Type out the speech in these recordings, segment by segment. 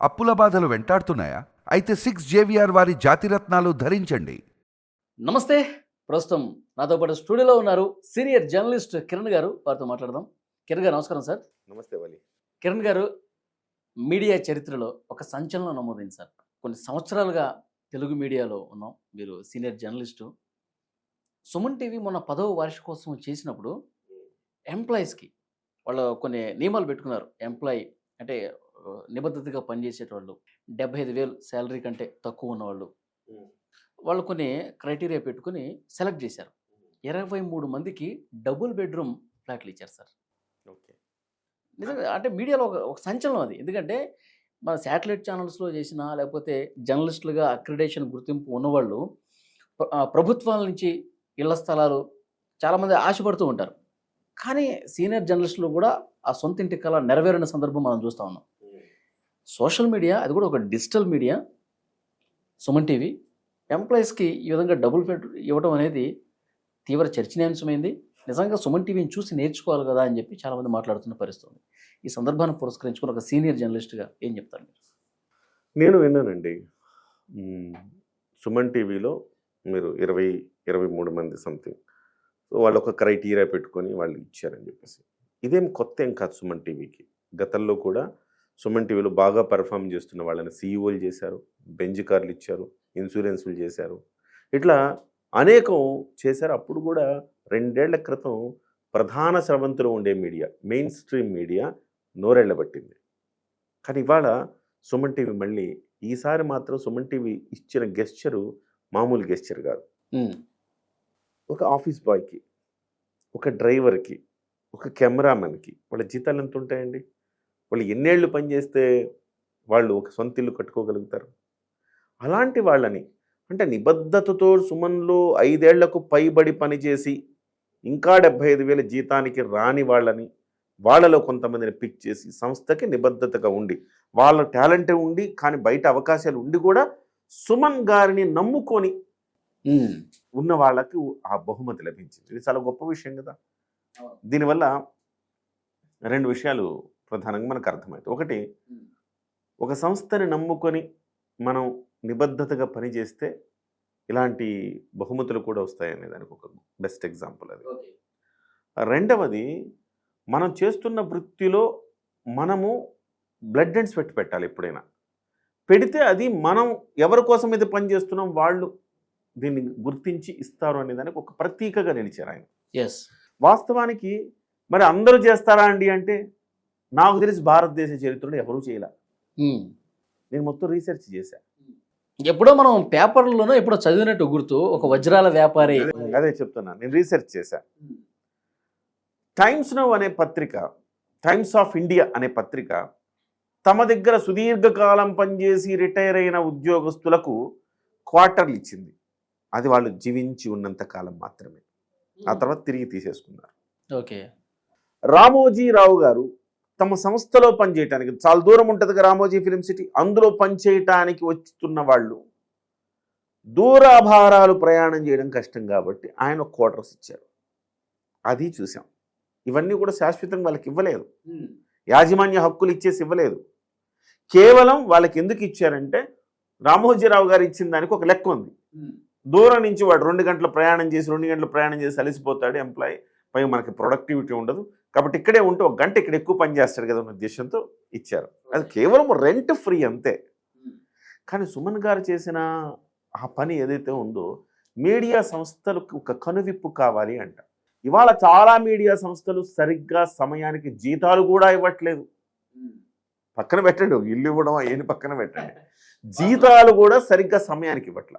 అప్పుల బాధలు వెంటాడుతున్నాయా? అయితే సిక్స్ జేవిఆర్ వారి జాతిరత్నాలు ధరించండి. నమస్తే ప్రస్తుతం నాతో పాటు స్టూడియోలో ఉన్నారు సీనియర్ జర్నలిస్ట్ కిరణ్ గారు. వారితో మాట్లాడదాం. కిరణ్ గారు నమస్కారం సార్. నమస్తే వలి. కిరణ్ గారు మీడియా చరిత్రలో ఒక సంచలనం నమోదైంది సార్. కొన్ని సంవత్సరాలుగా తెలుగు మీడియాలో ఉన్నాం. మీరు సీనియర్ జర్నలిస్టు. సుమన్ టీవీ మొన్న పదవ వార్షికోత్సవం చేసినప్పుడు ఎంప్లాయీస్కి వాళ్ళు కొన్ని నియమాలు పెట్టుకున్నారు. ఎంప్లాయీ అంటే నిబద్ధతగా పనిచేసేటవాళ్ళు డెబ్బై ఐదు వేలు శాలరీ కంటే తక్కువ ఉన్నవాళ్ళు వాళ్ళు కొన్ని క్రైటీరియా పెట్టుకుని సెలెక్ట్ చేశారు. ఇరవై మూడు మందికి డబుల్ బెడ్రూమ్ ఫ్లాట్లు ఇచ్చారు సార్. ఓకే. నిజంగా అంటే మీడియాలో ఒక సంచలనం అది. ఎందుకంటే మన శాటిలైట్ ఛానల్స్లో చేసిన లేకపోతే జర్నలిస్టులుగా అక్రిడేషన్ గుర్తింపు ఉన్నవాళ్ళు ప్రభుత్వాల నుంచి ఇళ్ళ స్థలాలు చాలామంది ఆశపడుతూ ఉంటారు. కానీ సీనియర్ జర్నలిస్టులు కూడా ఆ సొంత ఇంటి కళ నెరవేరిన సందర్భం మనం చూస్తూ ఉన్నాం. సోషల్ మీడియా అది కూడా ఒక డిజిటల్ మీడియా. సుమన్ టీవీ. ఎంప్లాయీస్కి ఈ విధంగా డబుల్ బెడ్ ఇవ్వడం అనేది తీవ్ర చర్చనీయాంశమైంది. నిజంగా సుమన్ టీవీని చూసి నేర్చుకోవాలి కదా అని చెప్పి చాలామంది మాట్లాడుతున్న పరిస్థితుంది. ఈ సందర్భాన్ని పురస్కరించుకుని ఒక సీనియర్ జర్నలిస్ట్గా ఏం చెప్తారు మీరు? నేను విన్నానండి. సుమన్ టీవీలో మీరు ఇరవై ఇరవై మూడు మంది సంథింగ్. సో వాళ్ళు ఒక క్రైటీరియా పెట్టుకొని వాళ్ళు ఇచ్చారని చెప్పేసి. ఇదేం కొత్త ఏం కాదు సుమన్ టీవీకి. గతంలో కూడా సుమన్ టీవీలో బాగా పెర్ఫామ్ చేస్తున్న వాళ్ళని సీఈఓలు చేశారు బెంజ్ కార్లు ఇచ్చారు ఇన్సూరెన్స్లు చేశారు. ఇట్లా అనేకం చేశారు. అప్పుడు కూడా రెండేళ్ళ క్రితం ప్రధాన స్రవంతిలో ఉండే మీడియా మెయిన్ స్ట్రీమ్ మీడియా నోరెళ్ళబట్టింది కానీ ఇవాళ సుమన్ టీవీ మళ్ళీ ఈసారి మాత్రం సుమన్ టీవీ ఇచ్చిన గెస్చరు మామూలు గెస్చర్ కాదు. ఒక ఆఫీస్ బాయ్కి ఒక డ్రైవర్కి ఒక కెమెరామెన్కి వాళ్ళ జీతాలు ఎంత ఉంటాయండి వాళ్ళు ఎన్నేళ్ళు పనిచేస్తే వాళ్ళు ఒక సొంత ఇల్లు కట్టుకోగలుగుతారు? అలాంటి వాళ్ళని అంటే నిబద్ధతతో సుమన్లో ఐదేళ్ళకు పైబడి పనిచేసి ఇంకా డెబ్బై ఐదు వేల జీతానికి రాని వాళ్ళని వాళ్ళలో కొంతమందిని పిక్ చేసి సంస్థకి నిబద్ధతగా ఉండి వాళ్ళ టాలెంట్ ఉండి కానీ బయట అవకాశాలు ఉండి కూడా సుమన్ గారిని నమ్ముకొని ఉన్న వాళ్ళకి ఆ బహుమతి లభించింది. ఇది చాలా గొప్ప విషయం కదా. దీనివల్ల రెండు విషయాలు ప్రధానంగా మనకు అర్థమవుతాయి ఒకటి ఒక సంస్థని నమ్ముకొని మనం నిబద్ధతగా పనిచేస్తే ఇలాంటి బహుమతులు కూడా వస్తాయనే దానికి ఒక బెస్ట్ ఎగ్జాంపుల్ అది. రెండవది మనం చేస్తున్న వృత్తిలో మనము బ్లడ్ అండ్ స్వెట్ పెట్టాలి ఎప్పుడైనా. పెడితే అది మనం ఎవరి కోసం ఇది పని చేస్తున్నాం వాళ్ళు దీన్ని గుర్తించి ఇస్తారు అనే దానికి ఒక ప్రతీకగా నిలిచారు ఆయన. ఎస్ వాస్తవానికి మరి అందరూ చేస్తారా అండి అంటే నాకు తెలిసి భారతదేశ చరిత్రలో ఎవరూ చేయలే. నేను మొత్తం రీసెర్చ్ చేశాను ఎప్పుడో మనం పేపర్లోనో ఎప్పుడో చదివినట్టు గుర్తు ఒక వజ్రాల వ్యాపారి. అదే చెప్తున్నాను నేను రీసెర్చ్ చేశాను టైమ్స్ నవ్ అనే పత్రిక టైమ్స్ ఆఫ్ ఇండియా అనే పత్రిక తమ దగ్గర సుదీర్ఘకాలం పనిచేసి రిటైర్ అయిన ఉద్యోగస్తులకు క్వార్టర్లు ఇచ్చింది. అది వాళ్ళు జీవించి ఉన్నంత కాలం మాత్రమే. ఆ తర్వాత తిరిగి తీసేసుకున్నారు. ఓకే. రామోజీరావు గారు తమ సంస్థలో పనిచేయటానికి. చాలా దూరం ఉంటుంది రామోజీ ఫిలిం సిటీ. అందులో పనిచేయటానికి వస్తున్న వాళ్ళు దూరాభారాలు ప్రయాణం చేయడం కష్టం కాబట్టి ఆయన క్వార్టర్స్ ఇచ్చారు. అది చూసాం. ఇవన్నీ కూడా శాశ్వతంగా వాళ్ళకి ఇవ్వలేదు. యాజమాన్య హక్కులు ఇచ్చేసి ఇవ్వలేదు. కేవలం వాళ్ళకి ఎందుకు ఇచ్చారంటే రామోజీరావు గారు ఇచ్చిన దానికి ఒక లెక్క ఉంది. దూరం నుంచి వాడు రెండు గంటల ప్రయాణం చేసి రెండు గంటల ప్రయాణం చేసి అలసిపోతాడు ఎంప్లాయీ. పైగా మనకి ప్రొడక్టివిటీ ఉండదు. కాబట్టి ఇక్కడే ఉంటే ఒక గంట ఇక్కడ ఎక్కువ పని చేస్తాడు కదా అన్న ఉద్దేశంతో ఇచ్చారు. అది కేవలం రెంట్ ఫ్రీ అంతే. కానీ సుమన్ గారు చేసిన ఆ పని ఏదైతే ఉందో మీడియా సంస్థలకు ఒక కనువిప్పు కావాలి అంట. ఇవాళ చాలా మీడియా సంస్థలు సరిగ్గా సమయానికి జీతాలు కూడా ఇవ్వట్లేదు. పక్కన పెట్టండి ఇల్లు ఇవ్వడం ఏంటి పక్కన పెట్టండి. జీతాలు కూడా సరిగ్గా సమయానికి ఇవ్వట్ల.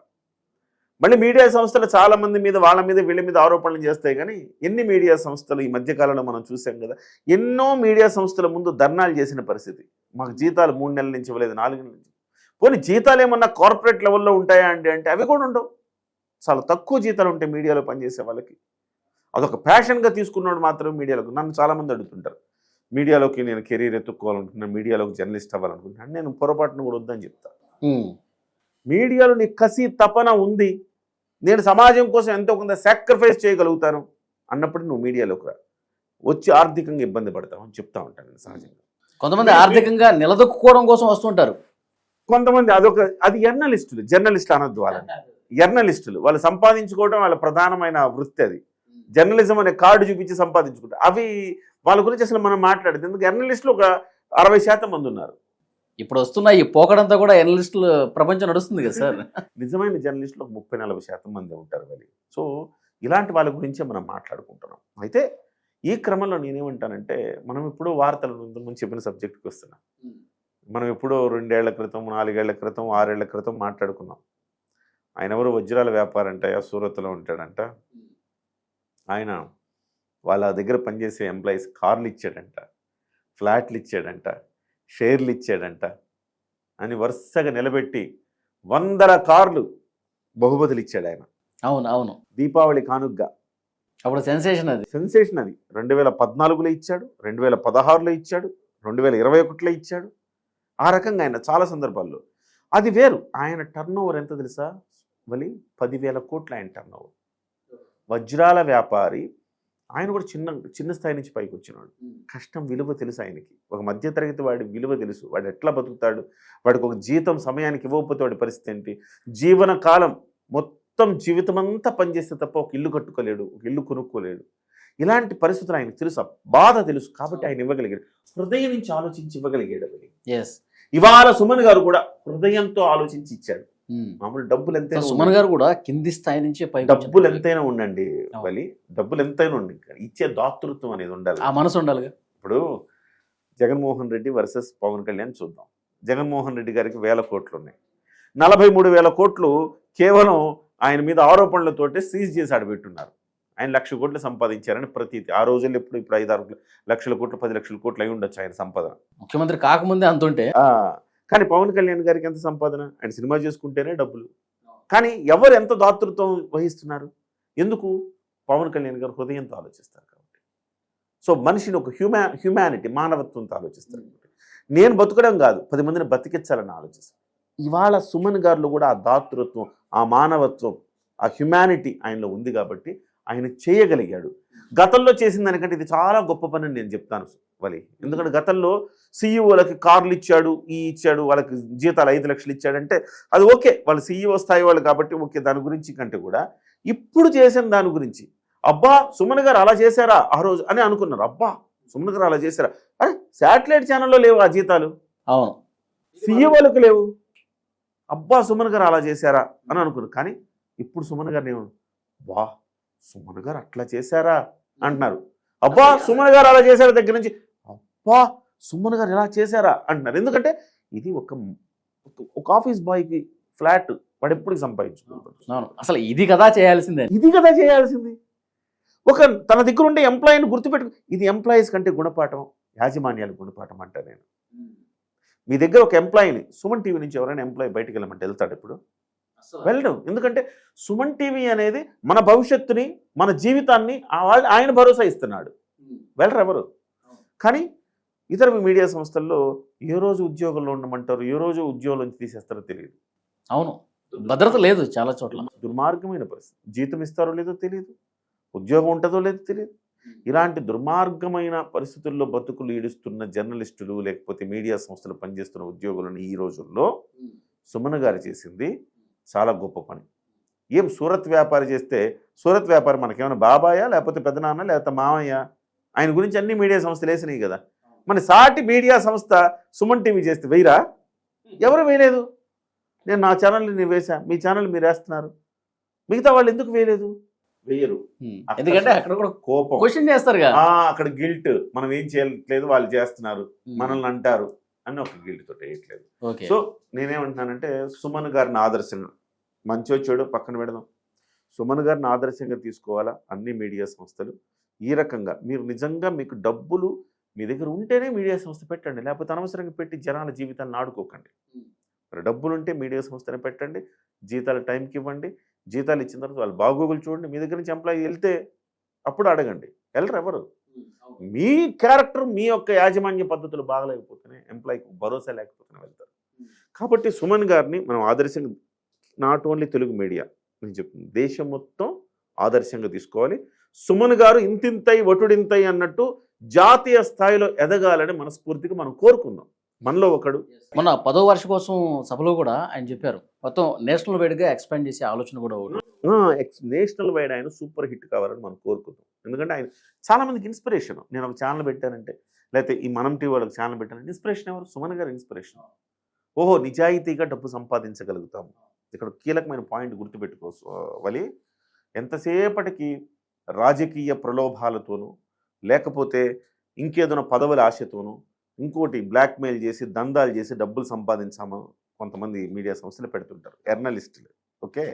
మళ్ళీ మీడియా సంస్థలు చాలా మంది మీద వాళ్ళ మీద వీళ్ళ మీద ఆరోపణలు చేస్తాయి కానీ ఎన్ని మీడియా సంస్థలు ఈ మధ్యకాలంలో మనం చూసాం కదా ఎన్నో మీడియా సంస్థల ముందు ధర్నాలు చేసిన పరిస్థితి. మాకు జీతాలు మూడు నెలల నుంచి ఇవ్వలేదు నాలుగు నెలల నుంచి. పోనీ జీతాలు ఏమన్నా కార్పొరేట్ లెవెల్లో ఉంటాయా అండి అంటే అవి కూడా ఉండవు. చాలా తక్కువ జీతాలు ఉంటాయి మీడియాలో పనిచేసే వాళ్ళకి. అదొక ప్యాషన్గా తీసుకున్నాడు మాత్రం మీడియాలోకి నన్ను చాలామంది అడుగుతుంటారు. మీడియాలోకి నేను కెరీర్ ఎత్తుక్కోవాలనుకుంటున్నాను మీడియాలోకి జర్నలిస్ట్ అవ్వాలనుకుంటున్నాను నేను పొరపాటును కూడా వద్దని చెప్తాను మీడియాలో నీ కసి తపన ఉంది. నేను సమాజం కోసం ఎంతో కొంత సాక్రిఫైస్ చేయగలుగుతాను అన్నప్పుడు నువ్వు మీడియాలోకి రా. వచ్చి ఆర్థికంగా ఇబ్బంది పడతావు అని చెప్తా ఉంటాను నేను సహజంగా. కొంతమంది ఆర్థికంగా నిలదొక్కుకోవడం కోసం వస్తుంటారు కొంతమంది అదొక అది జర్నలిస్టులు జర్నలిస్ట్ అనొద్దు వాళ్ళని జర్నలిస్టులు వాళ్ళు సంపాదించుకోవడం వాళ్ళ ప్రధానమైన వృత్తి అది. జర్నలిజం అనే కార్డు చూపించి సంపాదించుకుంటారు. అవి వాళ్ళ గురించి అసలు మనం మాట్లాడేది ఎందుకు? జర్నలిస్టులు ఒక అరవై శాతం మంది ఉన్నారు. ఇప్పుడు వస్తున్న ఈ పోకడంతో కూడా ఎనలిస్టులు ప్రపంచం నడుస్తుంది కదా సార్? నిజమైన జర్నలిస్టులు ఒక ముప్పై నలభై శాతం మంది ఉంటారు వాళ్ళు సో ఇలాంటి వాళ్ళ గురించే మనం మాట్లాడుకుంటున్నాం. అయితే ఈ క్రమంలో నేనేమంటానంటే మనం ఇప్పుడు వార్తల ముందు చెప్పిన సబ్జెక్ట్కి వస్తున్నాం. మనం ఎప్పుడో రెండేళ్ళ క్రితం నాలుగేళ్ళ క్రితం ఆరేళ్ళ క్రితం మాట్లాడుకున్నాం. ఆయన ఎవరు వజ్రాల వ్యాపారం అంట సూరత్లో ఉంటాడంట. ఆయన వాళ్ళ దగ్గర పనిచేసే ఎంప్లాయీస్ కార్లు ఇచ్చాడంట ఫ్లాట్లు ఇచ్చాడంట. షేర్లు ఇచ్చాడంట అని వరుసగా నిలబెట్టి వందల కార్లు బహుమతులు ఇచ్చాడు ఆయన. అవును అవును. దీపావళి కానుగ్గా. అప్పుడు సెన్సేషన్ అది. సెన్సేషన్ అది. రెండు వేల పద్నాలుగులో ఇచ్చాడు రెండు వేల పదహారులో ఇచ్చాడు రెండు వేల ఇరవై ఒకటిలో ఇచ్చాడు. ఆ రకంగా ఆయన చాలా సందర్భాల్లో. అది వేరు. ఆయన టర్న్ ఓవర్ ఎంత తెలుసా? వలి పదివేల కోట్ల ఆయన టర్న్ ఓవర్ వజ్రాల వ్యాపారి ఆయన కూడా చిన్న చిన్న స్థాయి నుంచి పైకి వచ్చినాడు కష్టం విలువ తెలుసు ఆయనకి. ఒక మధ్యతరగతి వాడి విలువ తెలుసు. వాడు ఎట్లా బతుకుతాడు? వాడికి ఒక జీతం సమయానికి ఇవ్వకపోతే వాడి పరిస్థితి ఏంటి? జీవన కాలం మొత్తం జీవితం అంతా పనిచేస్తే తప్ప ఒక ఇల్లు కట్టుకోలేడు ఒక ఇల్లు కొనుక్కోలేడు. ఇలాంటి పరిస్థితులు ఆయనకు తెలుసు. బాధ తెలుసు కాబట్టి ఆయన ఇవ్వగలిగాడు. హృదయం నుంచి ఆలోచించి ఇవ్వగలిగాడు ఎస్ ఇవాళ సుమన్ గారు కూడా హృదయంతో ఆలోచించి ఇచ్చాడు. మామూలు డబ్బులు ఎంతైనా సుమన్. గారు కూడా కింది స్థాయి నుంచి డబ్బులు. ఎంతైనా ఉండండి బలి. డబ్బులు ఎంతైనా ఉండి ఇచ్చే దాతృత్వం అనేది ఉండాలి. ఆ మనసు ఉండాలిగా. ఇప్పుడు జగన్మోహన్ రెడ్డి వర్సెస్ పవన్ కళ్యాణ్ చూద్దాం. జగన్మోహన్ రెడ్డి గారికి వేల కోట్లు ఉన్నాయి నలభై మూడు వేల కోట్లు కేవలం ఆయన మీద ఆరోపణలతోటే సీజ్ చేసి ఆడబెట్టున్నారు. ఆయన లక్ష కోట్లు సంపాదించారని ప్రతీతి. ఆ రోజుల్లో ఇప్పుడు ఇప్పుడు ఐదు ఆరు లక్షల కోట్లు పది లక్షల కోట్లు అయి ఉండొచ్చు ఆయన సంపాదన. ముఖ్యమంత్రి కాకముందే అంతుంటే ఆ, కానీ పవన్ కళ్యాణ్ గారికి ఎంత సంపాదన? ఆయన సినిమా చేసుకుంటేనే డబ్బులు. కానీ ఎవరు ఎంత దాతృత్వం వహిస్తున్నారు? ఎందుకు? పవన్ కళ్యాణ్ గారు హృదయంతో ఆలోచిస్తారు కాబట్టి. సో మనిషిని ఒక హ్యూమా హ్యూమానిటీ మానవత్వంతో ఆలోచిస్తారు కాబట్టి. నేను బతకడం కాదు పది మందిని బతికించాలని ఆలోచిస్తాను. ఇవాళ సుమన్ గారిలో కూడా ఆ దాతృత్వం ఆ మానవత్వం ఆ హ్యుమానిటీ ఆయనలో ఉంది కాబట్టి ఆయన చేయగలిగాడు. గతంలో చేసిన దానికంటే ఇది చాలా గొప్ప పని నేను చెప్తాను వలి. ఎందుకంటే గతంలో సీఈఓలకి కార్లు ఇచ్చాడు ఈ ఇచ్చాడు వాళ్ళకి జీతాలు ఐదు లక్షలు ఇచ్చాడంటే అది ఓకే వాళ్ళు సీఈఓ స్థాయి వాళ్ళు కాబట్టి ఓకే దాని గురించి కంటే కూడా ఇప్పుడు చేసిన దాని గురించి. అబ్బా సుమన్ గారు అలా చేశారా ఆ రోజు అని అనుకున్నారు. అబ్బా సుమన్ గారు అలా చేశారా? అరే శాటిలైట్ ఛానల్లో లేవు ఆ జీతాలు. అవును. సీఈఓలకు లేవు. అబ్బా సుమన్ గారు అలా చేశారా అని అనుకున్నారు. కానీ ఇప్పుడు సుమన్ గారిని ఏమన్నా వా సుమన్ గారు అట్లా చేశారా? అంటున్నారు. అబ్బా సుమన్ గారు అలా చేశారా దగ్గర నుంచి. అబ్బా సుమన్ గారు ఇలా చేశారా? అంటున్నారు. ఎందుకంటే ఇది ఒక ఒక- ఆఫీస్ బాయ్కి ఫ్లాట్ వాడు ఎప్పుడు సంపాదించుకుంటాడు? అసలు ఇది కదా చేయాల్సిందే. ఇది కదా చేయాల్సింది. ఒక తన దగ్గర ఉండే ఎంప్లాయీని గుర్తుపెట్టు ఇది ఎంప్లాయీస్ కంటే గుణపాఠం యాజమాన్యాల గుణపాఠం అంటా నేను. మీ దగ్గర ఒక ఎంప్లాయీని సుమన్ టీవీ నుంచి ఎవరైనా ఎంప్లాయీ బయటికి వెళ్ళమంటే వెళ్తాడు ఇప్పుడు? వెళ్ళడు ఎందుకంటే సుమన్ టీవీ అనేది మన భవిష్యత్తుని మన జీవితాన్ని ఆయన భరోసా ఇస్తున్నాడు. వెళ్ళరు ఎవరు. కానీ ఇతర మీడియా సంస్థల్లో ఏ రోజు ఉద్యోగంలో ఉండమంటారు ఏ రోజు ఉద్యోగం నుంచి తీసేస్తారో తెలియదు అవును. భద్రత లేదు చాలా చోట్ల. దుర్మార్గమైన పరిస్థితి. జీతం ఇస్తారో లేదో తెలియదు ఉద్యోగం ఉంటుందో లేదో తెలియదు ఇలాంటి దుర్మార్గమైన పరిస్థితుల్లో బతుకులు ఈడుస్తున్న జర్నలిస్టులు లేకపోతే మీడియా సంస్థలు పనిచేస్తున్న ఉద్యోగులను ఈ రోజుల్లో సుమన్ గారు చేసింది చాలా గొప్ప పని. ఏం సూరత్ వ్యాపారి చేస్తే సూరత్ వ్యాపారి మనకేమైనా బాబాయా లేకపోతే పెద్దనాన్న లేకపోతే మామయ్య? ఆయన గురించి అన్ని మీడియా సంస్థలు వేసినాయి కదా. మన సాటి మీడియా సంస్థ సుమన్ టీవీ చేస్తే వెయ్యరా? ఎవరు వేయలేదు? నేను నా ఛానల్ని నేను వేసా మీ ఛానల్ మీరు వేస్తున్నారు. మిగతా వాళ్ళు ఎందుకు వేయలేదు? వేయరు. అక్కడ ఎందుకంటే అక్కడ కూడా కోపం. క్వశ్చన్ చేస్తారుగా ఆ, అక్కడ గిల్ట్. మనం ఏం చేయట్లేదు వాళ్ళు చేస్తున్నారు. మనల్ని అంటారు. అని ఒక గిల్ట్ తోటి వేయట్లేదు. సో నేనేమంటున్నానంటే సుమన్ గారిని ఆదర్శంగా మంచో చెడు పక్కన పెడదాం. సుమన్ గారిని ఆదర్శంగా తీసుకోవాలా? అన్ని మీడియా సంస్థలు. ఈ రకంగా మీరు నిజంగా మీకు డబ్బులు మీ దగ్గర ఉంటేనే మీడియా సంస్థ పెట్టండి. లేకపోతే అనవసరంగా పెట్టి జనాల జీవితాన్ని ఆడుకోకండి మరి డబ్బులు ఉంటే మీడియా సంస్థని పెట్టండి. జీతాలు టైంకి ఇవ్వండి. జీతాలు ఇచ్చిన తర్వాత వాళ్ళు బాగోగులు చూడండి. మీ దగ్గర నుంచి ఎంప్లాయీ వెళ్తే అప్పుడు అడగండి. వెళ్ళరు ఎవరు? మీ క్యారెక్టర్ మీ యొక్క యాజమాన్య పద్ధతులు బాగలేకపోతేనే ఎంప్లాయీకి భరోసా లేకపోతేనే వెళ్తారు. కాబట్టి సుమన్ గారిని మనం ఆదర్శంగా నాట్ ఓన్లీ తెలుగు మీడియా నేను చెప్తుంది. దేశం మొత్తం ఆదర్శంగా తీసుకోవాలి. సుమన్ గారు ఇంతింతై వటుడింతై అన్నట్టు జాతీయ స్థాయిలో ఎదగాలని మనస్ఫూర్తిగా మనం కోరుకుందాం. మనలో ఒకడు మొన్న పదో వార్షికోత్సవం సభలో కూడా ఆయన చెప్పారు. మొత్తం నేషనల్ వైడ్గా ఎక్స్పాండ్ చేసే ఆలోచన కూడా ఎక్స్ నేషనల్ వైడ్ ఆయన సూపర్ హిట్ కావాలని మనం కోరుకుంటాం ఎందుకంటే ఆయన చాలా మందికి ఇన్స్పిరేషన్. నేను ఒక ఛానల్ పెట్టానంటే లేకపోతే ఈ మనం టీవీ వాళ్ళకి ఛానల్ పెట్టానంటే ఇన్స్పిరేషన్ ఎవరు? సుమన్ గారు ఇన్స్పిరేషన్. ఓహో నిజాయితీగా డబ్బు సంపాదించగలుగుతాము. ఇక్కడ కీలకమైన పాయింట్ గుర్తుపెట్టుకో వలి. ఎంతసేపటికి రాజకీయ ప్రలోభాలతోనూ లేకపోతే ఇంకేదైనా పదవుల ఆశతోనూ ఇంకోటి బ్లాక్మెయిల్ చేసి దందాలు చేసి డబ్బులు సంపాదించాము? కొంతమంది మీడియా సంస్థలు పెడుతుంటారు ఎర్నలిస్టులు. ఓకే?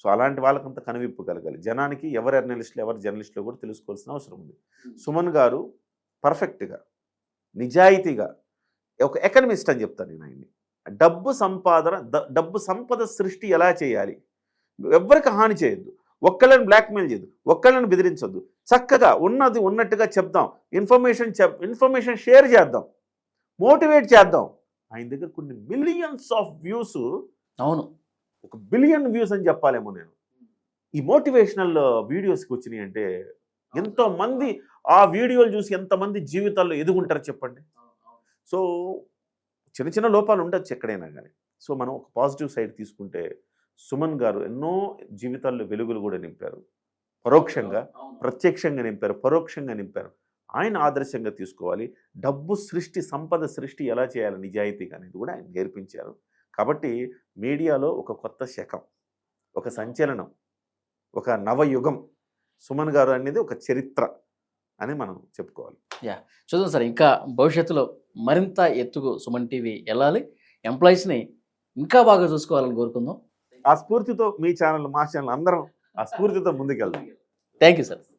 సో అలాంటి వాళ్ళకంత కనువిప్పు కలగాలి. జనానికి ఎవరు ఎర్నలిస్టులు ఎవరు జర్నలిస్టులు కూడా తెలుసుకోవాల్సిన అవసరం ఉంది. సుమన్ గారు పర్ఫెక్ట్గా నిజాయితీగా ఒక ఎకనమిస్ట్ అని చెప్తాను నేను ఆయన్ని. డబ్బు సంపాదన డబ్బు సంపద సృష్టి ఎలా చేయాలి? ఎవ్వరికి హాని చేయొద్దు. ఒక్కళ్ళని బ్లాక్మెయిల్ చేయదు ఒక్కళ్ళని బెదిరించొద్దు. చక్కగా ఉన్నది ఉన్నట్టుగా చెప్దాం. ఇన్ఫర్మేషన్ చెప్ ఇన్ఫర్మేషన్ షేర్ చేద్దాం. మోటివేట్ చేద్దాం. ఆయన దగ్గర కొన్ని మిలియన్స్ ఆఫ్ వ్యూస్ అవును. ఒక బిలియన్ వ్యూస్ అని చెప్పాలేమో నేను. ఈ మోటివేషనల్ వీడియోస్కి వచ్చినాయి అంటే ఎంతో మంది ఆ వీడియోలు చూసి ఎంతమంది జీవితాల్లో ఎదుగుంటారు చెప్పండి? సో చిన్న చిన్న లోపాలు ఉండొచ్చు ఎక్కడైనా కానీ. సో మనం ఒక పాజిటివ్ సైడ్ తీసుకుంటే సుమన్ గారు ఎన్నో జీవితాల్లో వెలుగులు కూడా నింపారు. పరోక్షంగా ప్రత్యక్షంగా నింపారు పరోక్షంగా నింపారు. ఆయన ఆదర్శంగా తీసుకోవాలి. డబ్బు సృష్టి సంపద సృష్టి ఎలా చేయాలి? నిజాయితీగా అనేది కూడా ఆయన నేర్పించారు. కాబట్టి మీడియాలో ఒక కొత్త శకం ఒక సంచలనం ఒక నవయుగం సుమన్ గారు అనేది ఒక చరిత్ర అని మనం చెప్పుకోవాలి. చూద్దాం సార్. ఇంకా భవిష్యత్తులో మరింత ఎత్తుకు సుమన్ టీవీ వెళ్ళాలి. ఎంప్లాయీస్ని ఇంకా బాగా చూసుకోవాలని కోరుకుందాం. ఆ స్ఫూర్తితో మీ ఛానల్ మా ఛానల్ అందరం ఆ స్ఫూర్తితో ముందుకెళ్దాం. Thank you sir